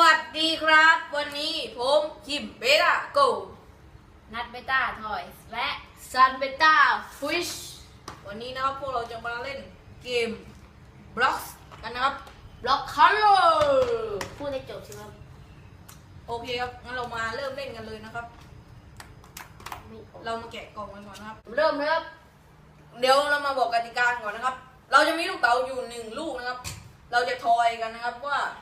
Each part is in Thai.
วัสดีครับ วันนี้ผมคิมเบต้าโกนัดเบต้าทอยส์และซันเบต้าฟิชวันนี้นะครับพวกเราจะมาเล่นเกม Blocks กันนะครับบล็อกคัลเลอร์พูดให้จบใช่ไหมครับโอเคครับงั้นเรามาเริ่มเล่นกันเลยนะครับไม่ออกเรามาแกะกล่องกันก่อนนะครับ เริ่มเลยครับ เดี๋ยวเรามาบอกกติกาก่อนนะครับ เราจะมีลูกเต๋าอยู่หนึ่งลูกนะครับ เราจะทอยกันนะครับว่าจะได้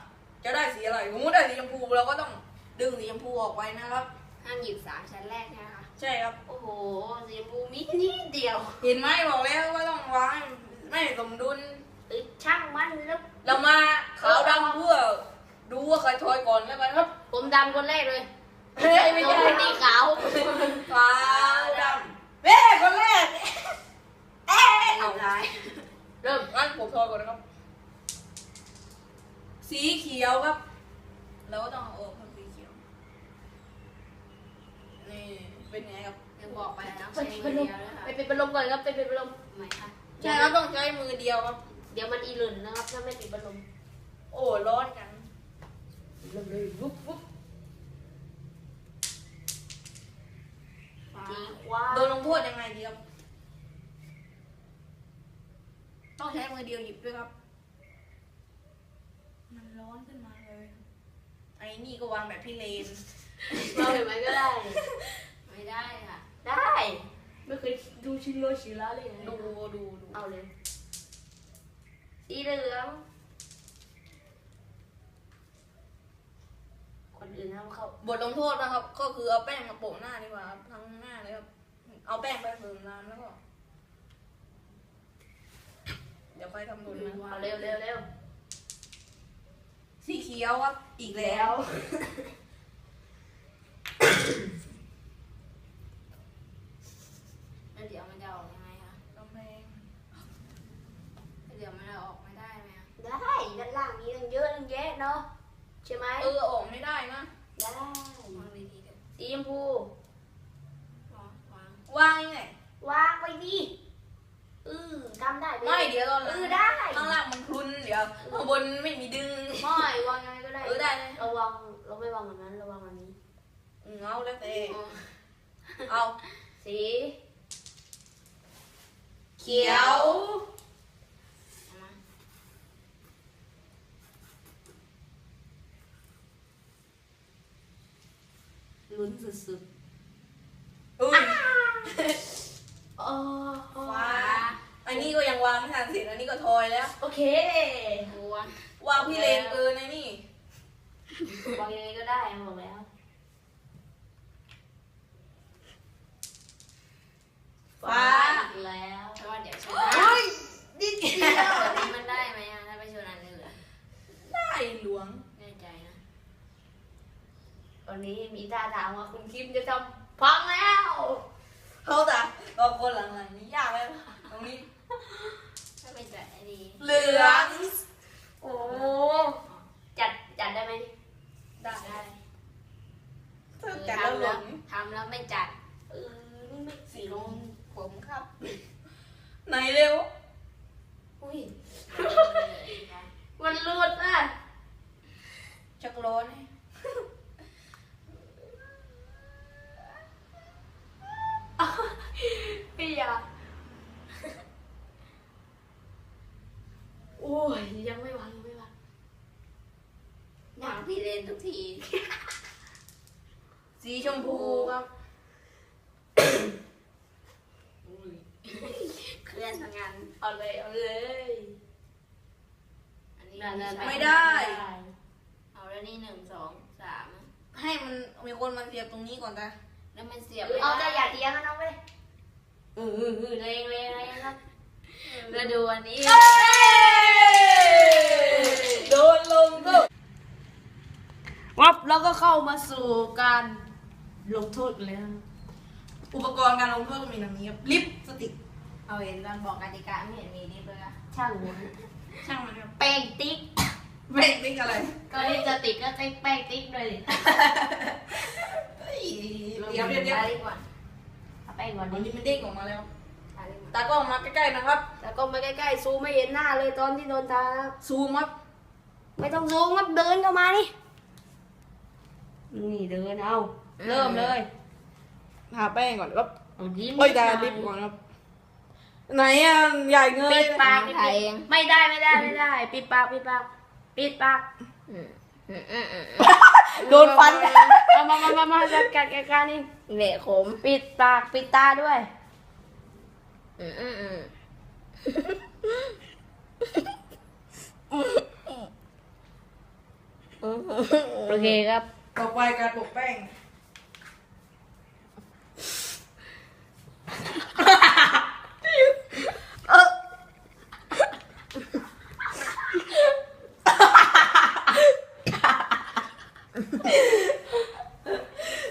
สีอะไรสมมติได้สีชมพูเราก็ต้องดึงสีชมพูออกไปนะครับ ห้ามหยิบสามชั้นแรกนะคะ ใช่ครับ โอ้โหสีชมพูมีนิดเดียวเห็นไหมบอกแล้วว่าต้องวางให้ไม่สมดุลเอ้ยช่างมันแล้วเรามาขาวดำเพื่อดูว่าใครทอยก่อนแล้วกันครับ ผมดำคนแรกเลยเฮ้ยไม่ใช่ผมสีขาวขาวดำเว้คนแรกเอ๊ะเอาได้เริ่มงั้นผมทอยก่อนนะครับ สีเขียวครับ เราก็ต้องเอาออกครับสีเขียวนี่เป็นไงครับยังบอกไปนะไปใช้เป็นมือลมเดียวนะคะไปเป็นลมก่อนครับไปเป็นลมไม่ค่ะใช่ครับต้องใช้มือเดียวครับ เดี๋ยวมันอีหลุนนะครับถ้าไม่ติดพัดลมโอ้ร้อนกันลมเลยวุ๊บวุ๊บสีขวาโดนลงโทษยังไงดีครับต้องใช้มือเดียวหยิบด้วยครับ มันร้อนขึ้นมาเลยไอ้ นี่ก็วางแบบพี่เลนเราเห็นไหมก็ได้ ไม่ได้ค่ะ ได้ ไม่เคยดูชินโรชิระเลยนะดูดูดูเอาเลย สีเหลือง คนอื่นห้ามเข้า บทลงโทษนะครับ ก็คือเอาแป้งมาโปะหน้าดีกว่าครับทั้งหน้าเลยครับ เอาแป้งไปเสริมน้ำแล้วก็ เดี๋ยวค่อยทำดุลนะเอาเร็วเร็วเร็ว สีเขียวครับอีกแล้ว แล้วเดี๋ยวมันจะออกยังไงคะกำแพงแล้วเดี๋ยวมันจะออกไม่ได้ไหมคะได้ด้านล่างมีตั้งเยอะตั้งแยะเนาะใช่ไหมเออออกไม่ได้นะได้วางดีๆเดี๋ยวสีชมพูวางวางวางยังไงวางไว้ดิเออทำได้ลไม่เดี๋ยวตอนหเอลังอได้ข้างล่างมันพรุนเดี๋ยวข้างบนไม่มีดึงไม่วางยัง ไงก็ได้เออได้เลยเราวางเราไม่วางแบบนั้นเราวางแบบนี้อืมเอาแล้วแต่อ๋อเอาสีเขียวเอามาลุ้นสุดอุ้ยๆอ๋อฟ้าอันนี้ก็ยังวางไม่ทันเสร็จอันนี้ก็ทอยแล้ว โอเคบัววางพี่เลนเออในนี่ วางยังไงก็ได้บอกแล้วฟ้าอีกแล้วเพราะว่าเดี๋ยวชนเฮ้ยนิดเดียวอันนี้มันได้ไหมอะถ้าไปชนอันอื่นอะได้หลวงแน่ใจนะวันนี้มีท่าทางว่าคุณคิมจะทำพังแล้วเขาแต่ก็คนหลังๆนี้ยากเลยตรงนี้ถ้าไปจัดไอ้ดีเหลืองโอ้จัดจัดได้ไหม ได้ได้ถ้าจัดแล้วหลงทำแล้วไม่จัดเออนี่ไม่สีลงผมครับ ไหนเร็ว อุ้ยเอาเลยค่ะมันหลุดอะชักร้อนให้พี่ยาโอ้ยยังไม่วางยังไม่วาง วางพี่เล นทุกที สีชมพูครับเคลื่อนทั้งงานเอาเลยเอาเลย อันนี้นั่นๆไม่ได้ เอาแล้วนี่หนึ่งสองสามให้มันมีคนมาเสียบตรงนี้ก่อนจ้ะแล้วมันเสียบเออไม่เอาจะได้อย่าเถียงกันเอาไปเออเออเออแรงแรงแรงครับแล้วดูอันนี้ โดนลงก็ วับแล้วก็เข้ามาสู่การลงโทษกันแล้วอุปกรณ์การลงโทษก็มีดังนี้ครับลิปสติกเอาเห็นตอนบอกกติกาไม่เห็นมีนี่เลยอะช่างหัวช่างมันครับแป้งติ๊ก เบรกติ๊กอะไรก็นี่จะติดก็ติ๊กแป้งติ๊กด้วยดิเฮ้ยเดี๋ยวเดี๋ยวเดี๋ยวอะไรก่อนเอาแป้งก่อนวันดินี้มันเด้งออกมาแล้วอะไรก่อนตากล้องมาใกล้ๆนะครับ แล้วก็มาใกล้ๆซูมไม่เห็นหน้าเลยตอนที่โดนทานะครับซูมครับไม่ต้องซูมครับเดินเข้ามานี่ นี่เดินเอาเริ่มเลยทาแป้งก่อนครับเอายิ้มโอ้ยนิดหตาน่อยลิปก่อนครับไหนอะใหญ่เงยปิดปากถ่ายเองไม่ได้ไม่ได้ไม่ได้ ปิดปากปิดปากปิดปากอืมอืมอืมอืมโดนฟันเอามามามามาจัดการจัดการนี่เหละขมปิดปากปิดตาด้วยอืมอืมอืมโอเคครับ ต่อไปการปกแป้ง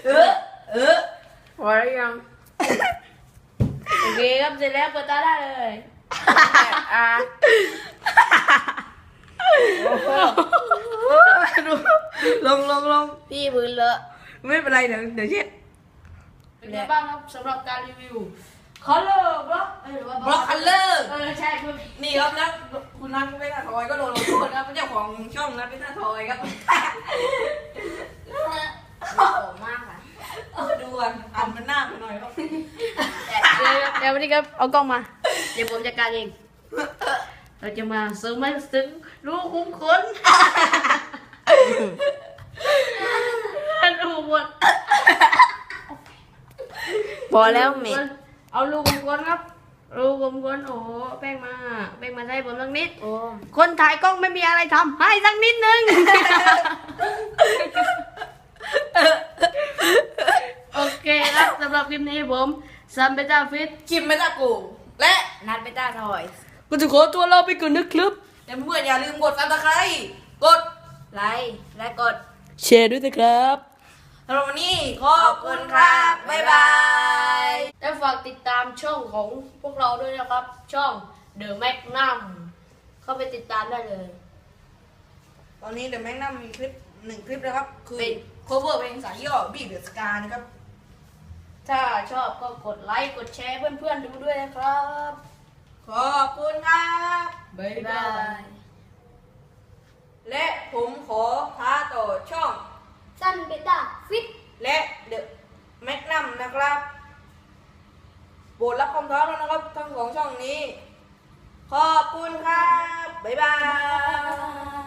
เออเออพอแล้วยัง โอเคครับเสร็จแล้วเปิดตาได้เลยอะ ดูลงลงลงพี่พื้นเลอะไม่เป็นไรเดี๋ยวเดี๋ยวเช็ดเป็นไงบ้างครับสำหรับการรีวิวคอลเลอร์บล็อกเอ้ยหรือว่าบล็อกคัลเลอร์เออใช่คุณนี่ครับแล้วคุณนัทเป็นหน้าทอยก็โดนลงโทษครับเป็นเจ้าของช่องนัทเป็นหน้าทอยครับขมมากอะเออดูอะอ่านมันหน้าไปหน่อยครับเดี๋ยวเดี๋ยววันนี้ครับเอากล้องมา เดี๋ยวผมจัดการเอง เราจะมาซึ้งไม่ซึ้งรู้คุ้มขน ดูหมดพอแล้วเหม็นเอาลูกคุ้มขนครับลูกคุ้มขนโอ้โหแป้งมาแป้งมาใช้ผมสักนิด โอ้คนถ่ายกล้องไม่มีอะไรทำให้สักนิดนึง โอเคครับสำหรับคลิปนี้ผมซัมเบต้าฟิตคิมเมตากู และนัดเบต้าทอย ก็จะขอตัวเราไปก่อนนะครับแต่เพื่อนๆอย่าลืมกดซับสไครต์กด ไลค์และกดแชร์ด้วยนะครับ สำหรับวันนี้ขอบคุณครับ บ๊ายบาย และฝากติดตามช่องของพวกเราด้วยนะครับ ช่อง The Magnum เข้าไปติดตามได้เลย ตอนนี้เดอะแมกนัมมีคลิปหนึ่งคลิปนะครับ คือ เป็น cover เพลงสายย่อบีเดอะสกานะครับ ถ้าชอบก็กดไลค์ กดแชร์เพื่อนๆดูด้วยนะครับ ขอบคุณครับ บ๊ายบ๊ายบาบายย และผมขอท้าต่อช่องซันเบต้าฟิตและเดอะแมกนัมนะครับโปรดรับคำท้าแล้วนะครับทั้งสองช่องนี้ ขอบคุณครับ บ๊ายบาย